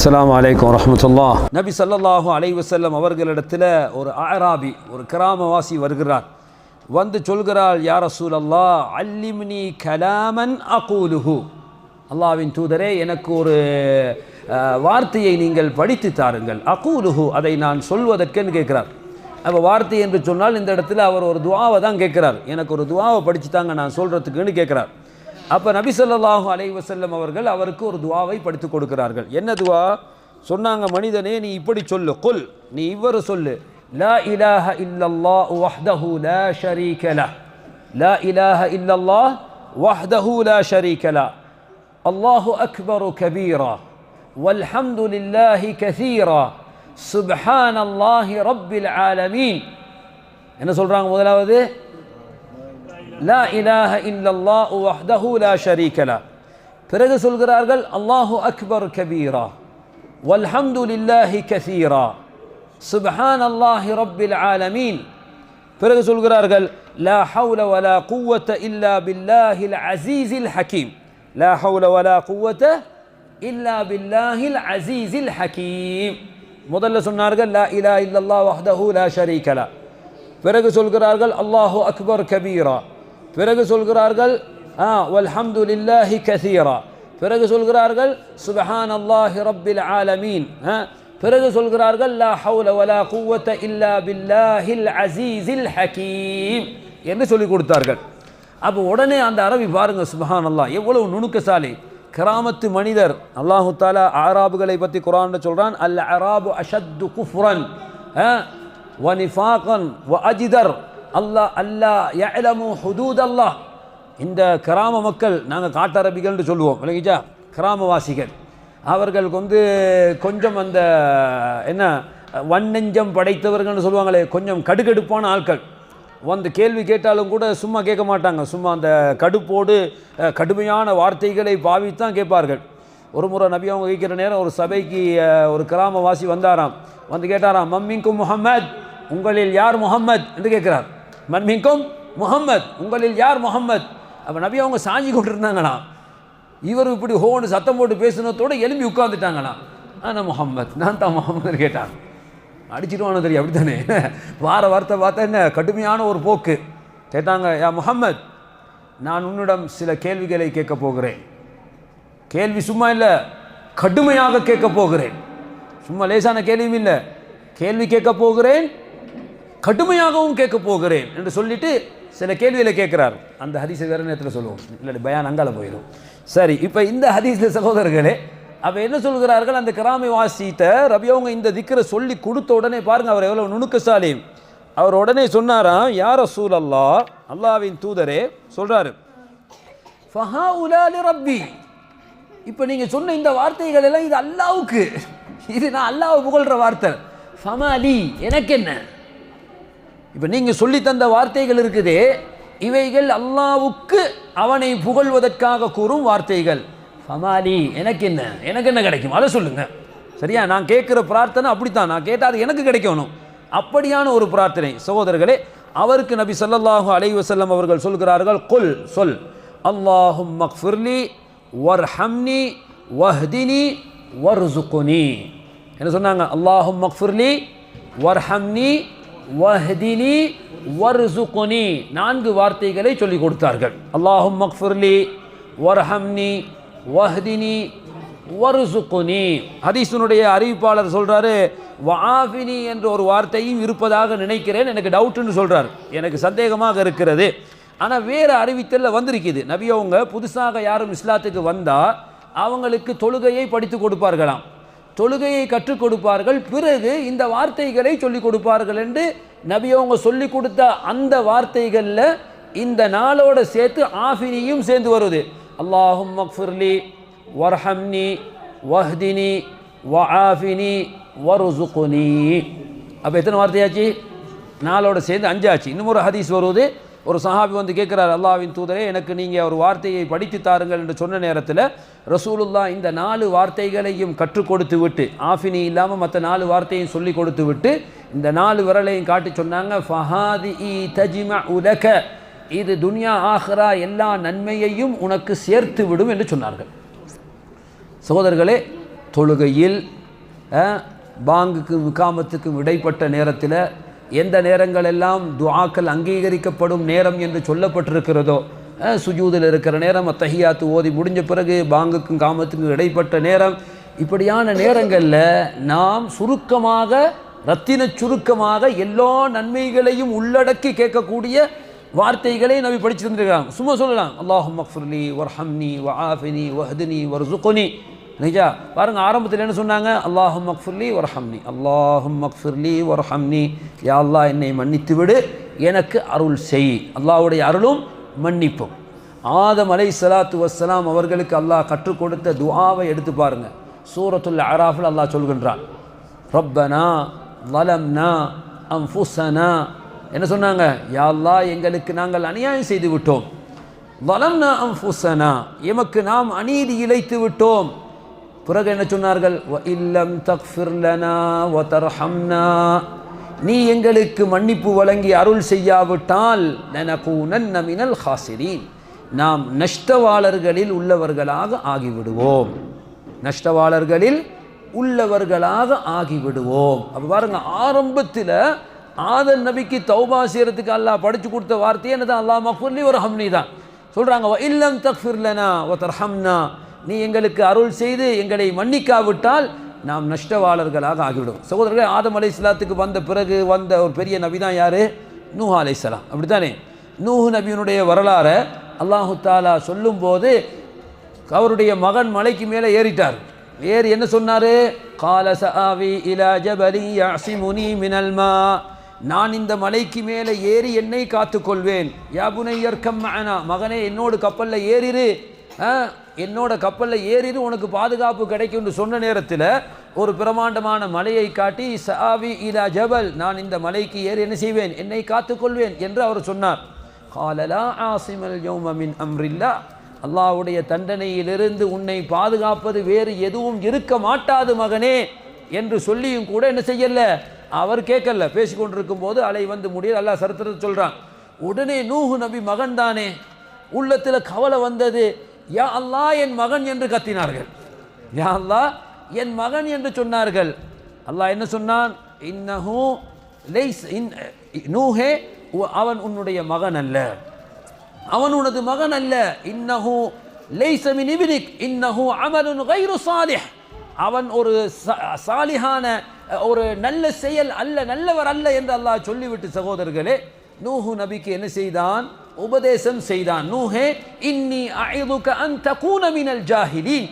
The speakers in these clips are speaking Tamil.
அஸ்லாம் வலைக்கம் வரமத்துல்லா நபி ஸல்லல்லாஹு அலை வசல்லம் அவர்களிடத்தில் ஒரு ஆராபி ஒரு கிராமவாசி வருகிறார். வந்து சொல்கிறாள் யா ரசூலல்லா அல்லிம்னி கலாமன் அகூலுஹு. அல்லாவின் தூதரே எனக்கு ஒரு வார்த்தையை நீங்கள் படித்து தாருங்கள். அகூலுஹு அதை நான் சொல்வதற்கென்னு கேட்கிறார். அப்போ வார்த்தை என்று சொன்னால் இந்த இடத்துல அவர் ஒரு துவாவை தான் கேட்குறார். எனக்கு ஒரு துவாவை படிச்சு தாங்க நான் சொல்கிறதுக்குன்னு கேட்குறார். அப்போ நபி ஸல்லல்லாஹு அலைஹி வஸல்லம் அவர்கள் அவருக்கு ஒரு துவாவை படித்து கொடுக்கிறார்கள் என்ன துவா சொன்னாங்க மனிதனே நீ இப்படி சொல்லு குல் நீ இவ்வாறு சொல்லு லா இலாஹ இல்லல்லாஹ் வஹ்தஹு லா ஷரீக லஹ் லா இலாஹ இல்லல்லாஹ் வஹ்தஹு லா ஷரீக லஹ் அல்லாஹு அக்பரு கபீரா والحمد لله كثيرا سبحان الله رب العالمين என்ன சொல்றாங்க முதலாவது லா இலாஹ இல்லல்லாஹு வஹ்தஹு லா ஷரீக லா பிறகு சொல்கிறார்கள் அல்லாஹு அக்பர் கபீரா வல்ஹம்து லில்லாஹி கசீரா சுப்ஹான் அல்லாஹி ரப்பில் ஆலமீன். பிறகு சொல்கிறார்கள் லா ஹவுல வலா குவத்த இல்லா பில்லாஹில் அசீஸில் ஹக்கீம் லா ஹவுல வலா குவத்த இல்லா பில்லாஹில் அசீஸில் ஹக்கீம் முதல்ல சொன்னார்கள் லா இலா இல்லல்லாஹ் வஹ்தஹு லா ஷரீக லா. பிறகு சொல்கிறார்கள் அல்லாஹு அக்பர் கபீரா பிறகு சொல்கிறார்கள் ஆ வல்ஹம்து லில்லாஹி கசீரா. பிறகு சொல்கிறார்கள் சுபஹான் அல்லாஹி ரப்பில் ஆலமீன். பிறகு சொல்கிறார்கள் லா ஹவுல வலா குவத்த இல்லா பில்லாஹில் அசீஸில் ஹக்கீம் என்று சொல்லிக் கொடுத்தார்கள். அப்போ உடனே அந்த அரபி பாருங்கள் சுபஹான் அல்லா எவ்வளவு நுணுக்கசாலி. கிராமத்து மனிதர் அல்லாஹு தாலா ஆராபுகளை பற்றி குரான் சொல்கிறான் அல் அராபு அஷத்து குஃப்ரன் வ நிஃபாகன் வ அஜிதர். அல்லாஹ் அல்லாஹ் யலமு ஹுதூத் அல்லாஹ் இந்த கிராம மக்கள் நாங்கள் காட்டரபிகள்னு சொல்லுவோம் விளங்கிச்சா? கிராமவாசிகள். அவர்களுக்கு வந்து கொஞ்சம் அந்த என்ன வன்னெஞ்சம் படைத்தவர்கள்னு சொல்லுவாங்களே கொஞ்சம் கடுகடுப்பான ஆட்கள். வந்து கேள்வி கேட்டாலும் கூட சும்மா கேட்க மாட்டாங்க. சும்மா அந்த கடுப்போடு கடுமையான வார்த்தைகளை பாவித்தான் கேட்பார்கள். ஒரு முறை நபி அவங்க கேட்குற நேரம் ஒரு சபைக்கு ஒரு கிராமவாசி வந்தாராம். வந்து கேட்டாராம் மம்மிங்கும் முகமது உங்களில் யார் முகம்மத் என்று கேட்குறார். மன்மிங்கும் முகம்மத் உங்களில் யார் முகம்மத் அப்போ நபி அவங்க சாஞ்சி கொண்டு இருந்தாங்களாம் இவர் இப்படி ஹோன்னு சத்தம் போட்டு பேசினதோட எலும்பி உட்காந்துட்டாங்களாம் ஆனால் முகம்மத் நான் தான் முகம்மது கேட்டான். அடிச்சிடுவானோ தெரியும் அப்படித்தானே? வார வார்த்தை பார்த்தா என்ன? கடுமையான ஒரு போக்கு. கேட்டாங்க யா முகம்மத் நான் உன்னிடம் சில கேள்விகளை கேட்க போகிறேன். கேள்வி சும்மா இல்லை கடுமையாக கேட்க போகிறேன். சும்மா லேசான கேள்வியும் இல்லை. கேள்வி கேட்க போகிறேன் கடுமையாகவும் கேட்க போகிறேன் என்று சொல்லிட்டு சில கேள்விகளை கேட்குறார். அந்த ஹதீஸை வேற நேரத்தில் சொல்லுவோம். இல்லாட்டி பயான் அங்கால போயிடும். சரி இப்போ இந்த ஹதீஸில் சகோதரர்களே அப்போ என்ன சொல்கிறார்கள்? அந்த கிராமி வாசித்த ரபியவங்க இந்த திக்கரை சொல்லி கொடுத்த உடனே பாருங்க அவர் எவ்வளோ நுணுக்கசாலி. அவர் உடனே சொன்னாராம் யார் ரசூல் அல்லா அல்லாவின் தூதரே சொல்கிறாரு ஃபஹா உலாலி ரப்பி இப்போ நீங்கள் சொன்ன இந்த வார்த்தைகள் எல்லாம் இது அல்லாவுக்கு. இது நான் அல்லாவை புகழ்கிற வார்த்தை. ஃபமாலி எனக்கு என்ன? இப்போ நீங்கள் சொல்லி தந்த வார்த்தைகள் இருக்குது. இவைகள் அல்லாவுக்கு அவனை புகழ்வதற்காக கூறும் வார்த்தைகள். ஃபமாலி எனக்கு என்ன? எனக்கு என்ன கிடைக்கும்? அதை சொல்லுங்கள் சரியா? நான் கேட்குற பிரார்த்தனை அப்படித்தான். நான் கேட்டால் அது எனக்கு கிடைக்கணும். அப்படியான ஒரு பிரார்த்தனை. சகோதரர்களே அவருக்கு நபி ஸல்லல்லாஹு அலைஹி வஸல்லம் அவர்கள் சொல்கிறார்கள் கொல் சொல். அல்லாஹும் மக்ஃபிர்லி வர்ஹம்னி வஹ்தினி வர்சுகுனி என்ன சொன்னாங்க? அல்லாஹும் மக்ஃபிர்லி வர்ஹம்னி வஹ்தினி வர்சுகுனி. நான்கு வார்த்தைகளை சொல்லி கொடுத்தார்கள். அல்லாஹும் மக்ஃபுர்லி வர்ஹம்னி வஹ்தினி வர்சுகுனி. ஹதீஸினுடைய அறிவிப்பாளர் சொல்கிறாரு வாஃபினி என்ற ஒரு வார்த்தையும் இருப்பதாக நினைக்கிறேன். எனக்கு டவுட்டுன்னு சொல்கிறார் எனக்கு சந்தேகமாக இருக்கிறது. ஆனால் வேறு அறிவித்தலில் வந்திருக்குது. நபி அவங்க புதுசாக யாரும் இஸ்லாத்துக்கு வந்தால் அவங்களுக்கு தொழுகையை படித்து கொடுப்பார்களாம். தொழுகையை கற்றுக் கொடுப்பார்கள். பிறகு இந்த வார்த்தைகளை சொல்லிக் கொடுப்பார்கள் என்று நபி அவங்க சொல்லி கொடுத்த அந்த வார்த்தைகளில் இந்த நாளோட சேர்த்து ஆஃபினியும் சேர்ந்து வருது. அல்லாஹும் மக்ஃபுர்லி வர்ஹம்னி வஹ்தினி வ ஆஃபினி வருசுகுனி அப்போ எத்தனை வார்த்தையாச்சு? நாளோட சேர்ந்து அஞ்சாச்சு. இன்னும் ஒரு ஹதீஸ் வருவது ஒரு சஹாபி வந்து கேட்குறாரு அல்லாவின் தூதரே எனக்கு நீங்கள் ஒரு வார்த்தையை படித்து தாருங்கள் என்று சொன்ன நேரத்தில் ரசூலுல்லா இந்த நாலு வார்த்தைகளையும் கற்றுக் கொடுத்து விட்டு ஆஃபினி இல்லாமல் மற்ற நாலு வார்த்தையும் சொல்லி கொடுத்து விட்டு இந்த நாலு விரலையும் காட்டி சொன்னாங்க ஃபஹாதி இ தஜிம உலக இது துன்யா ஆஹ்ரா எல்லா நன்மையையும் உனக்கு சேர்த்து விடும் என்று சொன்னார்கள். சகோதரர்களே தொழுகையில் பாங்குக்கு பாங்குக்கும் விகாமத்துக்கும் இடைப்பட்ட நேரத்தில் எந்த நேரங்களெல்லாம் துஆக்கள் அங்கீகரிக்கப்படும் நேரம் என்று சொல்லப்பட்டிருக்கிறதோ சுஜூதில் இருக்கிற நேரம் அத்தஹியாத்து ஓதி முடிஞ்ச பிறகு பாங்குக்கும் காமத்துக்கும் இடைப்பட்ட நேரம் இப்படியான நேரங்களில் நாம் சுருக்கமாக ரத்தின சுருக்கமாக எல்லா நன்மைகளையும் உள்ளடக்கி கேட்கக்கூடிய வார்த்தைகளை நபி படிச்சிருந்துருக்காங்க சும்மா சொல்லலாம். அல்லாஹு மக்ஃபுர்லி வர்ஹம்னி வஆஃபினி வஹ்தினி வர்சுக்னி நிஜா பாருங்க ஆரம்பத்தில் என்ன சொன்னாங்க? அல்லாஹும் மக்ஃபுர்லி ஒரஹம்னி அல்லாஹும் மக்ஃபுர்லி ஒரஹம்னி யா அல்லாஹ் என்னை மன்னித்து விடு எனக்கு அருள் செய். அல்லாவுடைய அருளும் மன்னிப்பும். ஆதம் அலை சலாத்து வசலாம் அவர்களுக்கு அல்லாஹ் கற்றுக் கொடுத்த துஆவை எடுத்து பாருங்க. சூரத்துல் அராஃபில் அல்லாஹ் சொல்கின்றான். ரப்பனா வலம்னா அம்ஃபுசனா என்ன சொன்னாங்க? யாழ்லா எங்களுக்கு நாங்கள் அநியாயம் செய்து விட்டோம். வலம்னா அம்ஃபுசனா எமக்கு நாம் அநீதி இழைத்து விட்டோம். பிறகு என்ன சொன்னார்கள்? வ இல்லம் தக்ஃபிர்லனா லனா நீ எங்களுக்கு மன்னிப்பு வழங்கி அருள் செய்யாவிட்டால் நனகூனன் நமினல் ஹாசிரீன். நாம் நஷ்டவாளர்களில் உள்ளவர்களாக ஆகிவிடுவோம். நஷ்டவாளர்களில் உள்ளவர்களாக ஆகிவிடுவோம். அப்போ பாருங்க ஆரம்பத்தில் ஆதன் நபிக்கு தௌபா செய்யறதுக்கு அல்லாஹ் படித்து கொடுத்த வார்த்தையே என்னதான் அல்லாஹ் மஃபுர்லி ஒரு ஹம்னி தான் சொல்கிறாங்க வ இல்லம் தக்ஃபிர்லனா வ தர்ஹம்னா. நீ எங்களுக்கு அருள் செய்து எங்களை மன்னிக்காவிட்டால் நாம் நஷ்டவாளர்களாக ஆகிவிடும். சகோதரர்கள் ஆதம் அலை இஸ்லாத்துக்கு வந்த பிறகு வந்த ஒரு பெரிய நபி தான் யார்? நூஹ் அலை இஸ்லாம் அப்படித்தானே? நூஹு நபியினுடைய வரலாறை அல்லாஹு தாலா சொல்லும்போது அவருடைய மகன் மலைக்கு மேலே ஏறிட்டார். ஏறி என்ன சொன்னார்? கால சஆவி இலா ஜபலி யாசிமுனி நான் இந்த மலைக்கு மேலே ஏறி என்னை காத்துக்கொள்வேன். யாபுனை புனையர்க்கம் மகனே என்னோடு கப்பலில் ஏறிரு. ஆ, என்னோட கப்பலில் ஏறிடும் உனக்கு பாதுகாப்பு கிடைக்கும்னு சொன்ன நேரத்தில் ஒரு பிரமாண்டமான மலையை காட்டி சாவி இலா ஜபல் நான் இந்த மலைக்கு ஏறி என்ன செய்வேன்? என்னை காத்துக்கொள்வேன் என்று அவர் சொன்னார். காலலா ஆசிமல் யௌம அம்ரில்லா. அல்லாஹ்வுடைய தண்டனையிலிருந்து உன்னை பாதுகாப்பது வேறு எதுவும் இருக்க மாட்டாது மகனே என்று சொல்லியும் கூட என்ன செய்யல. அவர் கேட்கல. பேசிக்கொண்டிருக்கும் போது அலை வந்து முடியல. அல்லாஹ் சரித்திரத்தை சொல்கிறான் உடனே நூஹு நபி மகன் தானே உள்ளத்தில் கவலை வந்தது. யா அல்லா என் மகன் என்று கத்தினார்கள். யா அல்லாஹ் என் மகன் என்று சொன்னார்கள். அல்லாஹ் என்ன சொன்னான்? இன்னஹூ லைஸ் இன் நூஹே உ- அவன் உன்னுடைய மகன் அல்ல. அவன் உனது மகன் அல்ல. இன்னஹூ லைஸ மின் இப்னிக் இன்னஹு அமலுன் கைரு சாலிஹ். அவன் ஒரு ச- சாலிஹான ஒரு நல்ல செயல் அல்ல நல்லவர் அல்ல என்று அல்லாஹ் சொல்லிவிட்டு சகோதரர்களே நூஹு நபிக்கு என்ன செய்தான்? உபதேசம் செய்தான். நூஹே இன்னி அஇதுக அந்த தகூன ஜாஹிலீன்.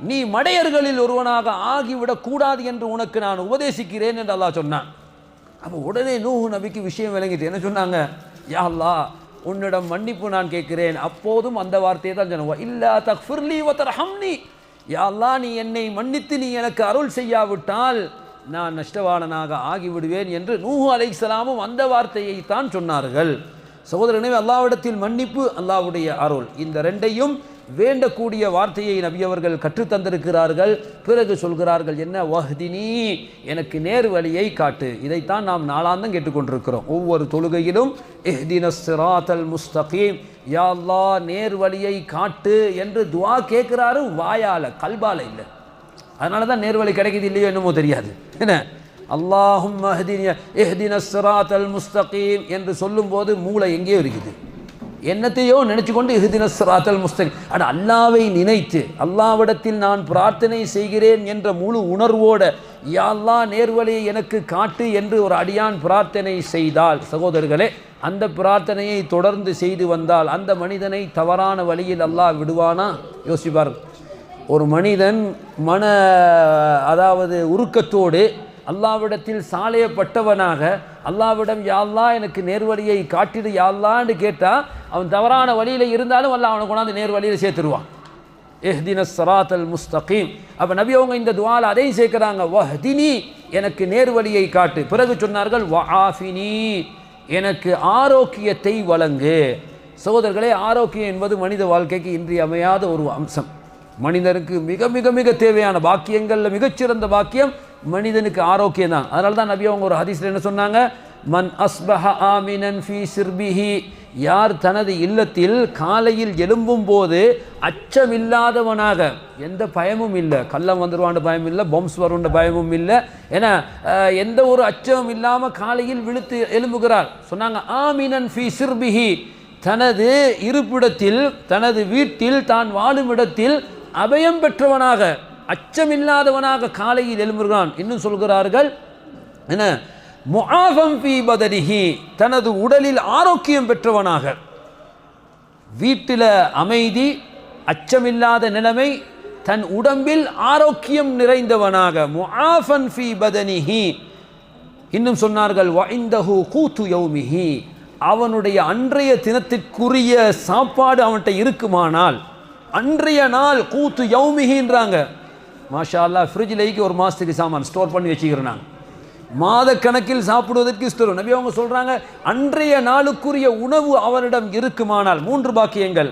நீ மடையர்களில் ஒருவனாக ஆகிவிடக் கூடாது என்று உனக்கு நான் உபதேசிக்கிறேன் என்று அல்லாஹ் சொன்னான். அப்போ உடனே நூஹு நபிக்கு விஷயம் விளங்கிட்டு என்ன சொன்னாங்க? யா அல்லா உன்னிடம் மன்னிப்பு நான் கேட்கிறேன். அப்போதும் அந்த வார்த்தையை தான் சொன்னோம் இல்லா தக்ஃபிர்லி வ தர்ஹம்னி யா அல்லாஹ் நீ என்னை மன்னித்து நீ எனக்கு அருள் செய்யாவிட்டால் நான் நஷ்டவாளனாக ஆகிவிடுவேன் என்று நூஹு அலை அந்த வார்த்தையை தான் சொன்னார்கள். சகோதரனே அல்லாவிடத்தில் மன்னிப்பு அல்லாவுடைய அருள். இந்த ரெண்டையும் வேண்டக்கூடிய வார்த்தையை நபி அவர்கள் பிறகு சொல்கிறார்கள் என்ன? வஹ்தினி எனக்கு நேர் வழியை காட்டு. இதைத்தான் நாம் நாளாந்தம் கேட்டுக்கொண்டிருக்கிறோம் ஒவ்வொரு தொழுகையிலும் இஹ்தின சிராத்தல் முஸ்தகீம். யா அல்லாஹ் நேர் வழியை காட்டு என்று துவா கேட்கிறாரு வாயால கல்பால இல்லை. அதனால தான் நேர்வழி கிடைக்குது இல்லையோ என்னமோ தெரியாது. என்ன? அல்லாஹும் எஹ்தின சிராத்தல் முஸ்தகீம் என்று சொல்லும்போது மூளை எங்கேயோ இருக்குது. என்னத்தையோ நினைச்சு கொண்டு இஹ்தின சிராத்தல் முஸ்தகீம். அட அல்லாவை நினைத்து அல்லாவிடத்தில் நான் பிரார்த்தனை செய்கிறேன் என்ற முழு உணர்வோட யாழ்லா நேர்வழியை எனக்கு காட்டு என்று ஒரு அடியான் பிரார்த்தனை செய்தால் சகோதரர்களே அந்த பிரார்த்தனையை தொடர்ந்து செய்து வந்தால் அந்த மனிதனை தவறான வழியில் அல்லாஹ் விடுவானா? யோசிப்பார். ஒரு மனிதன் மன அதாவது உருக்கத்தோடு அல்லாவிடத்தில் சாலையப்பட்டவனாக அல்லாவிடம் யாழ்லா எனக்கு நேர்வழியை காட்டிடு யாழ்லான்னு கேட்டால் அவன் தவறான வழியில் இருந்தாலும் அல்ல அவனை கொண்டாந்து நேர் வழியில் சேர்த்துருவான். எஹ்தின சராத்தல் முஸ்தகீம். அப்போ நபி அவங்க இந்த துவால் அதையும் சேர்க்குறாங்க. வஹ்தினி எனக்கு நேர்வழியை காட்டு. பிறகு சொன்னார்கள் வஆஃபினி எனக்கு ஆரோக்கியத்தை வழங்கு. சகோதரர்களே ஆரோக்கியம் என்பது மனித வாழ்க்கைக்கு இன்றியமையாத ஒரு அம்சம். மனிதனுக்கு மிக மிக மிக தேவையான பாக்கியங்களில் மிகச்சிறந்த பாக்கியம் மனிதனுக்கு ஆரோக்கியம் தான் அதனால தான் நபி அவங்க ஒரு ஹதீஸில் என்ன சொன்னாங்க? மன் அஸ்பஹ ஆமினன் ஃபீ சிர்பிஹி. யார் தனது இல்லத்தில் காலையில் எழும்பும் போது அச்சமில்லாதவனாக எந்த பயமும் இல்லை. கள்ளம் வந்துருவான்ற பயம் இல்லை பொம்ஸ் வருன்ற பயமும் இல்லை. ஏன்னா எந்த ஒரு அச்சமும் இல்லாமல் காலையில் விழுத்து எழும்புகிறார். சொன்னாங்க ஆமினன் ஃபி சிர்பிஹி. தனது இருப்பிடத்தில் தனது வீட்டில் தான் வாழும் இடத்தில் அபயம் பெற்றவனாக அச்சமில்லாதவனாக காலையில் எழும்புகிறான். இன்னும் சொல்கிறார்கள் என்ன? முஆஃபம் ஃபி பதனிஹி தனது உடலில் ஆரோக்கியம் பெற்றவனாக. வீட்டில் அமைதி அச்சமில்லாத நிலைமை தன் உடம்பில் ஆரோக்கியம் நிறைந்தவனாக. முஆஃபன் ஃபி பதனிஹி. இன்னும் சொன்னார்கள் வைந்தஹு கூத்து யௌமிஹி. அவனுடைய அன்றைய தினத்திற்குரிய சாப்பாடு அவன்கிட்ட இருக்குமானால் அன்றைய நாள் கூத்து யௌமிஹின்றாங்க. மாஷா அல்லாஹ் ஒரு மாதத்துக்கு சாமான் ஸ்டோர் பண்ணி வச்சுக்கிறேன் மாதக்கணக்கில் சாப்பிடுவதற்கு ஸ்டோர் நபி அவங்க சொல்கிறாங்க அன்றைய நாளுக்குரிய உணவு அவரிடம் இருக்குமானால் மூன்று பாக்கியங்கள்.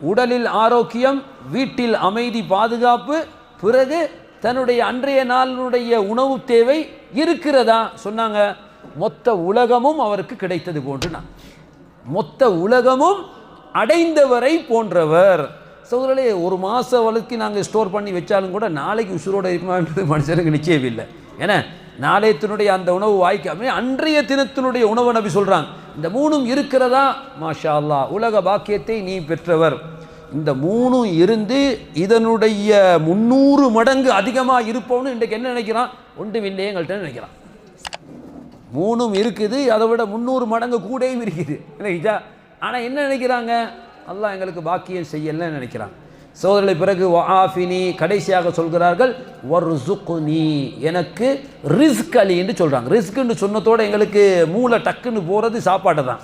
உடலில் ஆரோக்கியம் வீட்டில் அமைதி பாதுகாப்பு பிறகு தன்னுடைய அன்றைய நாளினுடைய உணவு தேவை இருக்கிறதா? சொன்னாங்க மொத்த உலகமும் அவருக்கு கிடைத்தது போன்று நான். மொத்த உலகமும் அடைந்தவரை போன்றவர். சோதரே ஒரு மாத வழக்கு நாங்கள் ஸ்டோர் பண்ணி வச்சாலும் கூட நாளைக்கு உசுரோடு இருக்குமான்றது மனுஷனுக்கு நிச்சயம் இல்லை. ஏன்னா நாளையத்தினுடைய அந்த உணவு வாய்க்காம அன்றைய தினத்தினுடைய உணவு நபி சொல்கிறாங்க இந்த மூணும் இருக்கிறதா? மாஷா அல்லாஹ் உலக பாக்கியத்தை நீ பெற்றவர். இந்த மூணும் இருந்து இதனுடைய முந்நூறு மடங்கு அதிகமாக இருப்போம்னு இன்றைக்கு என்ன நினைக்கிறான்? ஒன்றும் எங்கள்கிட்ட நினைக்கிறான்? மூணும் இருக்குது அதை விட முந்நூறு மடங்கு கூடயும் இருக்குது. நினைச்சா ஆனால் என்ன நினைக்கிறாங்க? அல்லாஹ் எங்களுக்கு பாக்கியம் செய்யலன்னு நினைக்கிறான். சோதரலை பிறகு ஆஃபினி கடைசியாக சொல்கிறார்கள் வர்சுக்னி எனக்கு ரிஸ்க் அலி என்று சொல்கிறாங்க ரிஸ்க்குன்னு சொன்னதோடு எங்களுக்கு மூளை டக்குன்னு போகிறது சாப்பாடு தான்.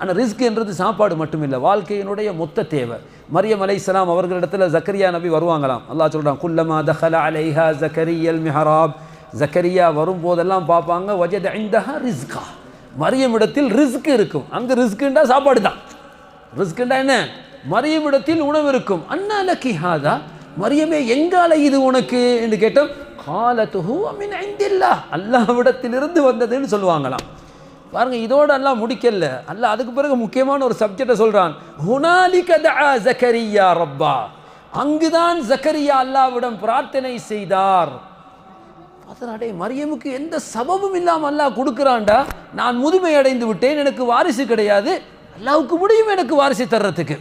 ஆனால் ரிஸ்க் என்றது சாப்பாடு மட்டுமில்லை வாழ்க்கையினுடைய மொத்த தேவை. மரியம் அலைஹிஸ்ஸலாம் அவர்களிடத்தில் ஜக்கரியா நபி வருவாங்களாம். அல்லா சொல்கிறான் குல்லமா தஹலா அலைஹா ஜக்கரியல் மிஹராப். ஜக்கரியா வரும்போதெல்லாம் பார்ப்பாங்க வஜத் ஐந்தஹா ரிஸ்கா. மரியமிடத்தில் ரிஸ்க் இருக்கும். அங்கே ரிஸ்க்குண்டா சாப்பாடு தான். ரிஸ்க்குண்டா என்ன? மரியமிடத்தில் உணவு இருக்கும் அண்ணா லக்கி ஹாதா? மரியமே எங்கால இது உனக்கு? என்று கேட்டோம். காலத்துஹு அமின் ஐந்தில்லா அல்லாவிடத்திலிருந்து வந்ததுன்னு சொல்லுவாங்களாம். பாருங்க இதோட எல்லாம் முடிக்கல. அல்ல அதுக்கு பிறகு முக்கியமான ஒரு சப்ஜெக்டை சொல்றான். ஹுனாலிக ஜக்கரியா ரப்பா. அங்குதான் ஜக்கரியா அல்லாஹ்விடம் பிரார்த்தனை செய்தார். அதனாடே மரியமுக்கு எந்த சபமும் இல்லாமல் அல்லாஹ் கொடுக்குறான்டா. நான் முதுமை அடைந்து விட்டேன். எனக்கு வாரிசு கிடையாது. அல்லாவுக்கு முடியும் எனக்கு வாரிசு தர்றதுக்கு.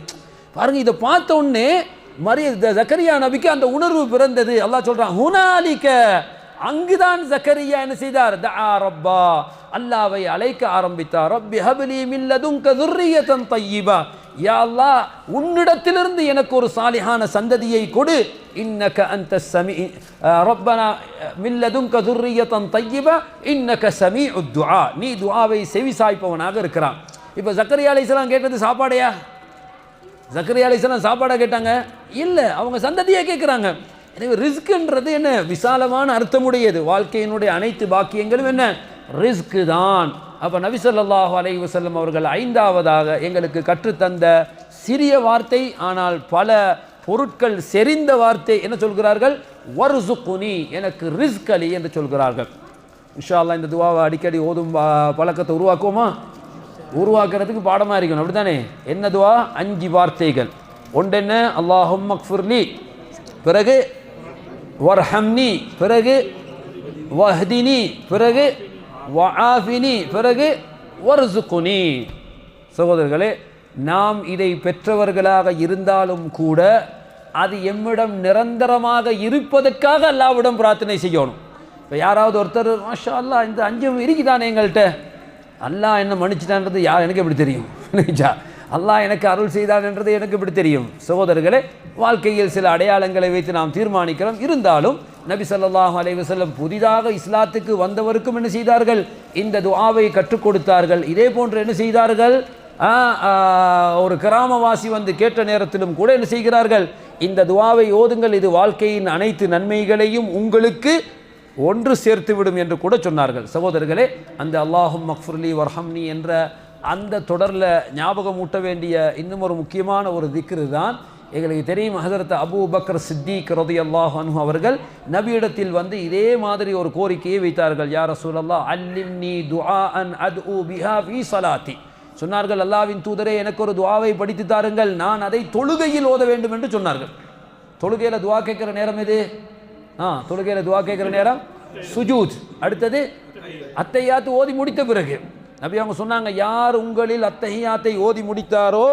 பாருங்க இதை பார்த்த உடனே மரிய த- ஜக்கரியா நபிக்கு அந்த உணர்வு பிறந்தது. அல்லா சொல்றான் ஹுனாலிக்க அங்குதான் ஜக்கரியா என்ன செய்தார்? தஆ ரப்பா அல்லாவை அழைக்க ஆரம்பித்தார். ரப்பி ஹபிலி மில்லதும் லதுன்க தையிபா யா அல்லா உன்னிடத்திலிருந்து எனக்கு ஒரு சாலிஹான சந்ததியை கொடு. இன்னக அந்த சமி ரப்பனா மில்லதும் லதுன்க தையிபா இன்னக சமி துஆ. நீ துஆவை செவிசாய்ப்பவனாக இருக்கிறான். இப்போ ஜக்கரியா அலிஸ்லாம் கேட்டது சாப்பாடையா? ஜக்கரியா அலிஸ்லாம் சாப்பாடாக கேட்டாங்க? இல்லை அவங்க சந்ததியை கேட்குறாங்க எனவே ரிஸ்க்குன்றது என்ன? விசாலமான அர்த்தமுடையது. வாழ்க்கையினுடைய அனைத்து பாக்கியங்களும் என்ன? ரிஸ்க்கு தான் அப்போ நபி அலை வசல்லம் அவர்கள் ஐந்தாவதாக எங்களுக்கு கற்றுத்தந்த சிறிய வார்த்தை ஆனால் பல பொருட்கள் செறிந்த வார்த்தை என்ன சொல்கிறார்கள்? வருசுக்குனி எனக்கு ரிஸ்க் அலி என்று சொல்கிறார்கள். இன்ஷா அல்லா இந்த துவாவை அடிக்கடி ஓதும் பழக்கத்தை உருவாக்குவோமா? உருவாக்குறதுக்கு பாடமாக இருக்கணும். அப்படித்தானே? தானே என்னதுவா அஞ்சு வார்த்தைகள். ஒன்று என்ன அல்லாஹும் மக்ஃபுர்லி பிறகு வர்ஹம்னி. பிறகு வஹ்தினி. பிறகு வஆஃபினி. பிறகு வர்சுகுனி சகோதரர்களே நாம் இதை பெற்றவர்களாக இருந்தாலும் கூட அது எம்மிடம் நிரந்தரமாக இருப்பதற்காக அல்லாவிடம் பிரார்த்தனை செய்யணும். இப்போ யாராவது ஒருத்தர் மாஷா அல்லாஹ் இந்த அஞ்சும் இருக்குதானே எங்கள்கிட்ட அல்லாஹ் என்ன மன்னிச்சிட்டான்றது யார் எனக்கு எப்படி தெரியும்? நினைச்சா அல்லாஹ் எனக்கு அருள் செய்தான்ன்றது எனக்கு எப்படி தெரியும்? சகோதரர்களே வாழ்க்கையில் சில அடையாளங்களை வைத்து நாம் தீர்மானிக்கிறோம். இருந்தாலும் நபி ஸல்லல்லாஹு அலைவசல்லம் புதிதாக இஸ்லாத்துக்கு வந்தவருக்கும் என்ன செய்தார்கள்? இந்த துவாவை கற்றுக் கொடுத்தார்கள். இதே போன்று என்ன செய்தார்கள்? ஒரு கிராமவாசி வந்து கேட்ட நேரத்திலும் கூட என்ன செய்கிறார்கள்? இந்த துவாவை ஓதுங்கள். இது வாழ்க்கையின் அனைத்து நன்மைகளையும் உங்களுக்கு ஒன்று சேர்த்து விடும் என்று கூட சொன்னார்கள். சகோதரர்களே அந்த அல்லாஹும் மக்ஃபுர்லி வர்ஹம்னி என்ற அந்த தொடரில் ஞாபகம் ஊட்ட வேண்டிய இன்னும் ஒரு முக்கியமான ஒரு திக்ரு தான். எங்களுக்கு தெரியும் ஹசரத் அபூ பக்ர சித்திக் ரதி அல்லாஹ் அன்ஹு அவர்கள் நபியிடத்தில் வந்து இதே மாதிரி ஒரு கோரிக்கையை வைத்தார்கள். யார் ரசூலல்லா அல்லிம்னி துஆ அன் அத்உ பிஹா வி சலாத்தி. சொன்னார்கள் அல்லாவின் தூதரே எனக்கு ஒரு துவாவை படித்து தாருங்கள். நான் அதை தொழுகையில் ஓத வேண்டும் என்று சொன்னார்கள். தொழுகையில் துவா கேட்குற நேரம் எது? ஆ தொழுகையில் துவா கேட்குற நேரம் சுஜூத். அடுத்தது அத்தையாத்து ஓதி முடித்த பிறகு. நபி அவங்க சொன்னாங்க யார் உங்களில் அத்தஹியாத்தை ஓதி முடித்தாரோ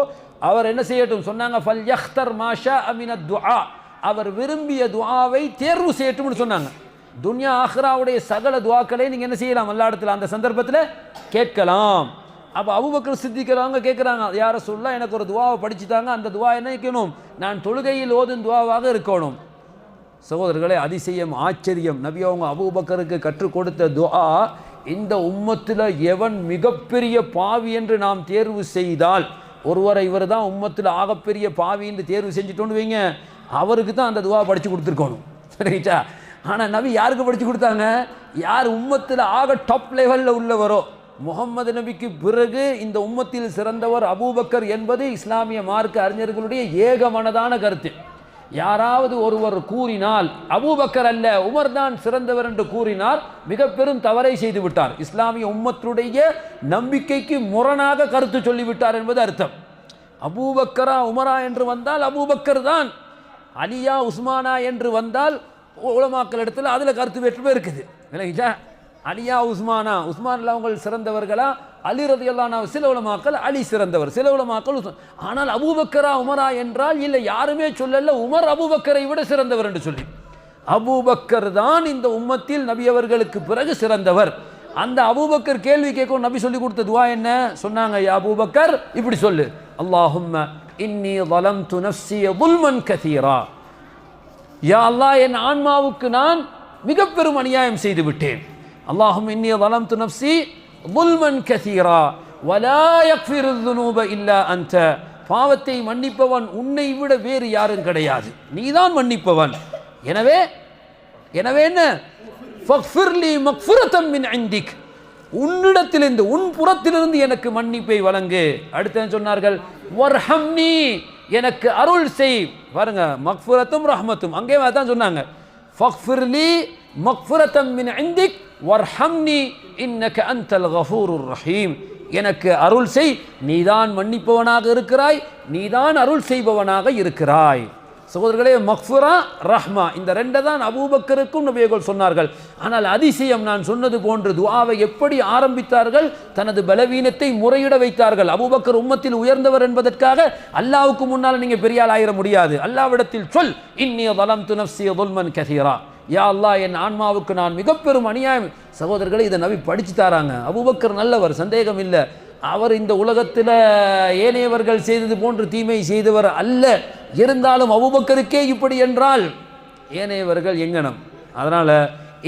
அவர் என்ன செய்யட்டும்? சொன்னாங்க ஃபல் யஹ்தர் மாஷா அமின துஆ. அவர் விரும்பிய துஆவை தேர்வு செய்யட்டும்னு சொன்னாங்க. துன்யா ஆஹ்ராவுடைய சகல துவாக்களை நீங்கள் என்ன செய்யலாம்? எல்லா இடத்துல அந்த சந்தர்ப்பத்தில் கேட்கலாம். அப்போ அபுபக்கர் சித்திக்கிறவங்க கேட்குறாங்க யாரை சொல்ல எனக்கு ஒரு துவாவை படிச்சுட்டாங்க அந்த துவா என்ன வைக்கணும்? நான் தொழுகையில் ஓதும் துவாவாக இருக்கணும். சகோதரர்களே அதிசயம் ஆச்சரியம். நபி அவங்க அபூபக்கருக்கு கற்றுக் கொடுத்த துஆ இந்த உம்மத்தில் எவன் மிகப்பெரிய பாவி என்று நாம் தேர்வு செய்தால் ஒருவரை இவர் தான் உம்மத்தில் ஆகப்பெரிய பாவி என்று தேர்வு செஞ்சுட்டோன்னு வைங்க அவருக்கு தான் அந்த துவா படித்து கொடுத்துருக்கணும். சரிச்சா ஆனால் நபி யாருக்கு படித்து கொடுத்தாங்க? யார் உம்மத்தில் ஆக டாப் லெவலில் உள்ளவரோ முகம்மது நபிக்கு பிறகு இந்த உம்மத்தில் சிறந்தவர் அபூபக்கர் என்பது இஸ்லாமிய மார்க்க அறிஞர்களுடைய ஏகமனதான கருத்து. யாராவது ஒருவர் கூறினால் அபூபக்கர் அல்ல உமர் தான் சிறந்தவர் என்று கூறினார் மிக பெரும் தவறை செய்து விட்டார். இஸ்லாமிய உம்மத்துடைய நம்பிக்கைக்கு முரணாக கருத்து சொல்லிவிட்டார் என்பது அர்த்தம். அபூபக்கரா உமரா என்று வந்தால் அபூபக்கர் தான். அலியா உஸ்மானா என்று வந்தால் உலமாக்கள் இடத்துல அதில் கருத்து வேற்றுமை இருக்குது. விளங்கிச்சா அலியா உஸ்மானா உஸ்மான் அவங்கள் சிறந்தவர்களா? அலி ரதி அல்லானா சில உலமாக்கள் அலி சிறந்தவர் சில உலமாக்கள் ஆனால் அபூபக்கரா உமரா என்றால் இல்லை யாருமே சொல்லல உமர் அபூபக்கரை விட சிறந்தவர் என்று சொல்லி. அபூபக்கர் தான் இந்த உம்மத்தில் நபி அவர்களுக்கு பிறகு சிறந்தவர். அந்த அபூபக்கர் கேள்வி கேட்கும் நபி சொல்லி கொடுத்த துவா என்ன? சொன்னாங்க ஐயா அபூபக்கர் இப்படி சொல்லு. அல்லாஹும்ம இன்னி வலம் துனப்சிய புல்மன் கதீரா யா அல்லாஹ் என் ஆன்மாவுக்கு நான் மிகப்பெரும் அநியாயம் செய்து விட்டேன். அல்லாஹும் இன்னிய வலம் து நப்சி புல்மன் கசீரா வலாயக்ஃபிருதுனூப இல்லா அந்த பாவத்தை மன்னிப்பவன் உன்னை விட வேறு யாரும் கிடையாது. நீதான் மன்னிப்பவன். எனவே எனவே என்ன? ஃபக்ஃபிர்லி மக்ஃபுரத்தன் மின் ஐந்திக் உன்னிடத்திலிருந்து உன் புறத்திலிருந்து எனக்கு மன்னிப்பை வழங்கு. அடுத்து சொன்னார்கள் வர்ஹம்னி எனக்கு அருள் செய். பாருங்க மக்ஃபுரத்தும் ரஹமத்தும். அங்கே அதான் சொன்னாங்க ஃபக்ஃபிர்லி மக்ஃபுரத்தம் மின் இந்திக் வர்ஹம்னி இன்னக அந்தல் கஃபூருர் ரஹீம். எனக்கு அருள் செய் நீதான் மன்னிப்பவனாக இருக்கிறாய் நீதான் அருள் செய்பவனாக இருக்கிறாய். சகோதரர்களே மக்ஃபுரா ரஹ்மா இந்த ரெண்டை தான் அபூபக்கருக்கும் நபியர்கள் சொன்னார்கள். ஆனால் அதிசயம் நான் சொன்னது போன்று துவாவை எப்படி ஆரம்பித்தார்கள்? தனது பலவீனத்தை முறையிட வைத்தார்கள். அபூபக்கர் உம்மத்தில் உயர்ந்தவர் என்பதற்காக அல்லாவுக்கு முன்னால் நீங்கள் பெரிய ஆள் ஆயிர முடியாது. அல்லாவிடத்தில் சொல் இன்னிய வலம் துனப்சிய துல்மன் கசீரா. யா அல்லாஹ் என் ஆன்மாவுக்கு நான் மிக பெரும் அநியாயம் சகோதரர்களை இதை நபி படிச்சு தாராங்க அபூபக்கர் நல்லவர் சந்தேகம் இல்லை அவர் இந்த உலகத்தில் ஏனையவர்கள் செய்தது போன்று தீமை செய்தவர் அல்ல இருந்தாலும் அபூபக்கருக்கே இப்படி என்றால் ஏனையவர்கள் எங்கனம் அதனால்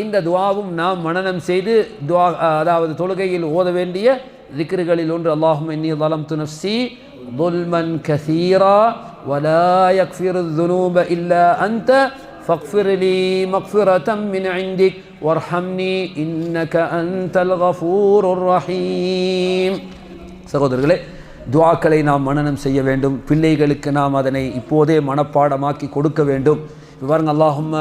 இந்த துவாவும் நாம் மனனம் செய்து துவா அதாவது தொழுகையில் ஓத வேண்டிய திக்ருகளில் ஒன்று அல்லாஹும் இன்னி ظلمت نفسي ظلما كثيرا ولا يغفر الذنوب إلا أنت فاغفر لي مغفرة من عندك وارحمني إنك أنت الغفور الرحيم சகோதரர்களே துவாக்களை நாம் மனனம் செய்ய வேண்டும் பிள்ளைகளுக்கு நாம் அதனை இப்போதே மனப்பாடமாக்கி கொடுக்க வேண்டும் ببرنا اللهم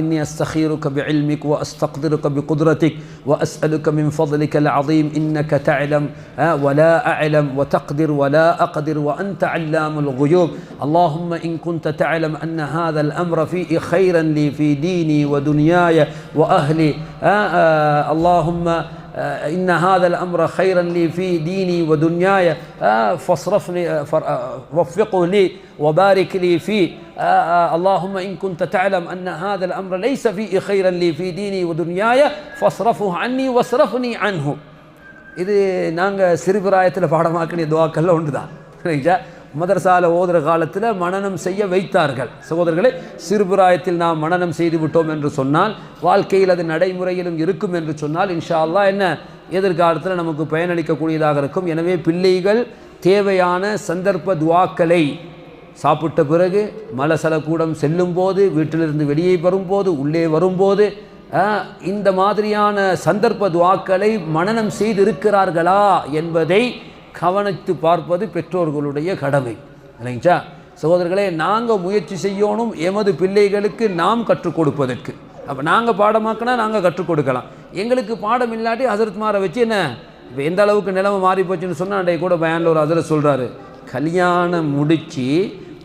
إني أستخيرك بعلمك وأستقدرك بقدرتك وأسألك من فضلك العظيم إنك تعلم ولا أعلم وتقدر ولا أقدر وأنت علام الغيوب. اللهم إن كنت تعلم أن هذا الأمر فيه خيرا لي في ديني ودنياي وأهلي آه، اللهم إن هذا الأمر خيرا لي في ديني ودنياي آه، فاصرفني آه، فر- آه، وفقه لي وبارك لي فيه آه، آه، اللهم إن كنت تعلم أن هذا الأمر ليس فيه خيرا لي في ديني ودنياي فاصرفه عني واصرفني عنه இது நாங்கள் சிறுபிராயத்தில் பாடமாக்கின துவாக்கள்ல ஒன்று தான் சரிங்களா மதரசால ஓதுற காலத்தில் மனனம் செய்ய வைத்தார்கள். சகோதரர்களே சிறுபிராயத்தில் நாம் மனனம் செய்து விட்டோம் என்று சொன்னால் வாழ்க்கையில் அது நடைமுறையிலும் இருக்கும் என்று சொன்னால் இன்ஷா என்ன? எதிர்காலத்தில் நமக்கு பயனளிக்கக்கூடியதாக இருக்கும். எனவே பிள்ளைகள் தேவையான சந்தர்ப்ப துவாக்களை சாப்பிட்ட பிறகு மலசலக்கூடம் செல்லும் போது வீட்டிலிருந்து வெளியே வரும்போது உள்ளே வரும்போது இந்த மாதிரியான சந்தர்ப்ப துவாக்களை மனனம் செய்திருக்கிறார்களா என்பதை கவனித்து பார்ப்பது பெற்றோர்களுடைய கடமை இல்லைங்களா? சகோதரர்களே நாங்கள் முயற்சி செய்யணும் எமது பிள்ளைகளுக்கு நாம் கற்றுக் கொடுப்பதற்கு. அப்போ நாங்கள் பாடமாக்கினா நாங்கள் கற்றுக் கொடுக்கலாம். எங்களுக்கு பாடம் இல்லாட்டி ஹசரத்மாரை வச்சு என்ன? இப்போ எந்த அளவுக்கு நிலைமை மாறி போச்சுன்னு சொன்னால் அன்றைய கூட பயானில் ஒரு அதில் சொல்கிறாரு கல்யாணம் முடித்து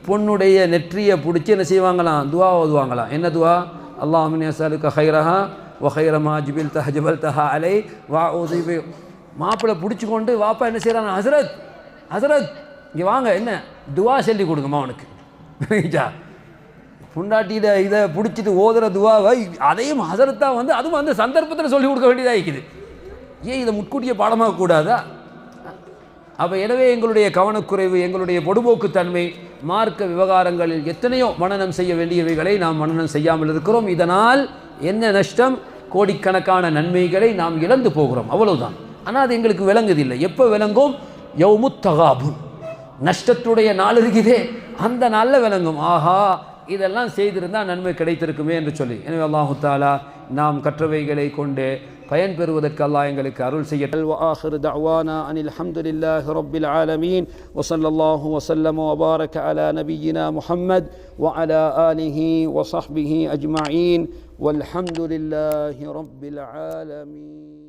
பொண்ணுடைய நெற்றியை பிடிச்சி என்ன செய்வாங்களாம்? துவா ஓதுவாங்களாம். என்ன துவா? அல்லாஹ் அசாலுக்க ஹைரஹா ஒஹைரமா ஜிபில் தஹ ஜபல் தஹா அலை வா உதவி மாப்பிள்ளை பிடிச்சி கொண்டு வாப்பா என்ன செய்கிறான் ஹசரத் ஹசரத் இங்கே வாங்க என்ன? துவா சொல்லி கொடுங்கம்மா அவனுக்கு புரியுதா? புண்டாட்டியிட இதை பிடிச்சிட்டு ஓதுற துவாவை அதையும் ஹசரத்தான் வந்து அதுவும் அந்த சந்தர்ப்பத்தில் சொல்லி கொடுக்க வேண்டியதாக இருக்குது. ஏன் இதை முட்கூட்டிய பாடமாக கூடாதா? அப்போ எனவே எங்களுடைய கவனக்குறைவு எங்களுடைய பொடுபோக்குத்தன்மை மார்க்க விவகாரங்களில் எத்தனையோ மனநம் செய்ய வேண்டியவைகளை நாம் மனநம் செய்யாமல் இருக்கிறோம். இதனால் என்ன நஷ்டம்? கோடிக்கணக்கான நன்மைகளை நாம் இழந்து போகிறோம். அவ்வளவுதான். ஆனால் அது எங்களுக்கு விளங்குதில்லை எப்போ விளங்கும் யௌமுத்தகாபுன் நஷ்டத்துடைய நாள் இருக்குதே அந்த நாளில் விளங்கும் ஆஹா இதெல்லாம் செய்திருந்தால் நன்மை கிடைத்திருக்குமே என்று சொல்லி எனவே அல்லாஹு தாலா நாம் கற்றவைகளை கொண்டு பயன் பெறுவதற்கு அல்லாஹ் எங்களுக்கு அருள் செய்யட்டல் وآخر دعوانا أن الحمد لله رب العالمين وصلى الله وسلم وبارك على نبينا محمد وعلى آله وصحبه أجمعين والحمد لله رب العالمين